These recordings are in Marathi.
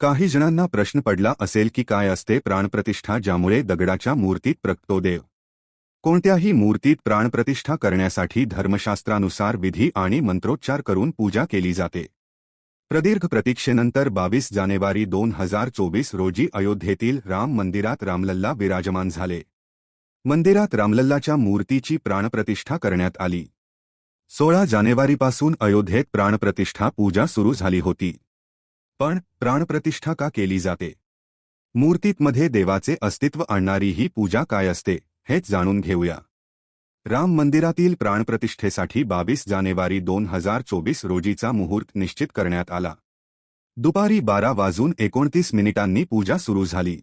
काही जणांना प्रश्न पडला असेल की काय असते प्राणप्रतिष्ठा ज्यामुळे दगडाच्या मूर्तीत प्रगतो देव. कोणत्याही मूर्तीत प्राणप्रतिष्ठा करण्यासाठी धर्मशास्त्रानुसार विधी आणि मंत्रोच्चार करून पूजा केली जाते. प्रदीर्घ प्रतीक्षेनंतर बावीस जानेवारी दोन हजार चोवीस रोजी अयोध्येतील राम मंदिरात रामलल्ला विराजमान झाले. मंदिरात रामलल्लाच्या मूर्तीची प्राणप्रतिष्ठा करण्यात आली. सोळा जानेवारीपासून अयोध्येत प्राणप्रतिष्ठा पूजा सुरू झाली होती. पण प्राणप्रतिष्ठा का केली जाते? मूर्तीतमध्ये देवाचे अस्तित्व आणणारी ही पूजा काय असते हेच जाणून घेऊया. राम मंदिरातील प्राणप्रतिष्ठेसाठी बावीस जानेवारी दोन हजार चोवीस रोजीचा मुहूर्त निश्चित करण्यात आला. दुपारी बारा वाजून एकोणतीस मिनिटांनी पूजा सुरू झाली.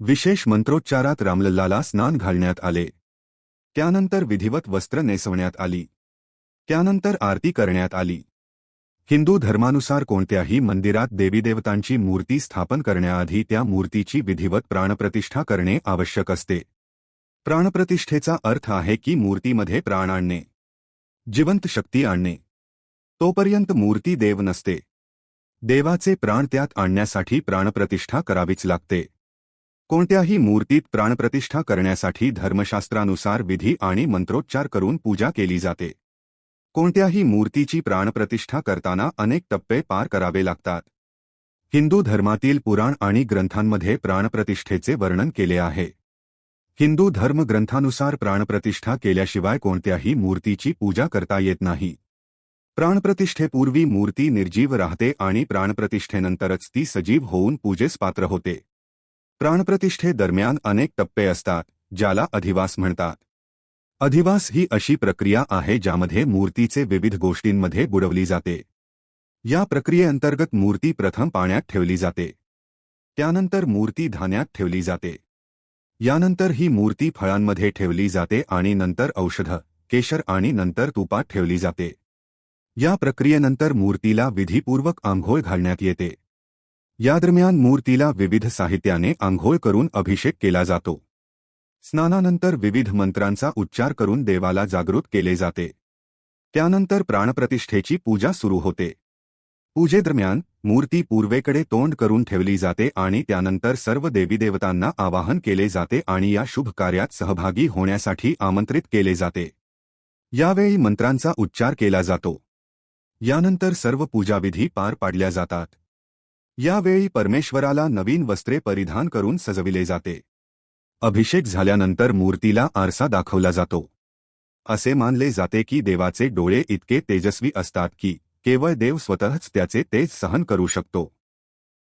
विशेष मंत्रोच्चारात रामलल्लाला स्नान घालण्यात आले. त्यानंतर विधिवत वस्त्र नेसवण्यात आली. त्यानंतर आरती करण्यात आली. हिंदू धर्मानुसार कोणत्याही मंदिरात देवीदेवतांची मूर्ती स्थापन करण्याआधी त्या मूर्तीची विधिवत प्राणप्रतिष्ठा करणे आवश्यक असते. प्राणप्रतिष्ठेचा अर्थ आहे की मूर्तीमध्ये प्राण आणणे. जिवंत शक्ती आणणे. तोपर्यंत मूर्ती देव नसते. देवाचे प्राण त्यात आणण्यासाठी प्राणप्रतिष्ठा करावीच लागते. कोणत्याही मूर्तीत प्राणप्रतिष्ठा करण्यासाठी धर्मशास्त्रानुसार विधी आणि मंत्रोच्चार करून पूजा केली जाते. कोणत्याही मूर्तीची प्राणप्रतिष्ठा करताना अनेक टप्पे पार करावे लागतात. हिंदू धर्मातील पुराण आणि ग्रंथांमध्ये प्राणप्रतिष्ठेचे वर्णन केले आहे. हिंदू धर्मग्रंथानुसार प्राणप्रतिष्ठा केल्याशिवाय कोणत्याही मूर्तीची पूजा करता येत नाही. प्राणप्रतिष्ठेपूर्वी मूर्ती निर्जीव राहते आणि प्राणप्रतिष्ठेनंतरच ती सजीव होऊन पूजेस पात्र होते. प्राणप्रतिष्ठेदरम्यान अनेक टप्पे असतात ज्याला अधिवास म्हणतात. अधिवास ही अशी प्रक्रिया आहे ज्यामध्ये मूर्तीचे विविध गोष्टींमध्ये बुडवली जाते. या प्रक्रियेअंतर्गत मूर्ती प्रथम पाण्यात ठेवली जाते. त्यानंतर मूर्ती धान्यात ठेवली जाते. यानंतर ही मूर्ती फळांमध्ये ठेवली जाते आणि नंतर औषध केशर आणि नंतर तुपात ठेवली जाते. या प्रक्रियेनंतर मूर्तीला विधीपूर्वक आंघोळ घालण्यात येते. या दरम्यान मूर्तीला विविध साहित्याने आंघोळ करून अभिषेक केला जातो. स्नानानंतर विविध मंत्रांचा उच्चार करून देवाला जागृत केले जाते. त्यानंतर प्राणप्रतिष्ठेची पूजा सुरू होते. पूजेदरम्यान मूर्ती पूर्वेकडे तोंड करून ठेवली जाते आणि त्यानंतर सर्व देवीदेवतांना आवाहन केले जाते आणि या शुभ कार्यात सहभागी होण्यासाठी आमंत्रित केले जाते. यावेळी मंत्रांचा उच्चार केला जातो. यानंतर सर्व पूजाविधी पार पाडल्या जातात. यावेळी परमेश्वराला नवीन वस्त्रे परिधान करून सजविले जाते. अभिषेक झाल्यानंतर मूर्तीला आरसा दाखवला जातो. असे मानले जाते की देवाचे डोळे इतके तेजस्वी असतात की केवळ देव स्वतःच त्याचे तेज सहन करू शकतो.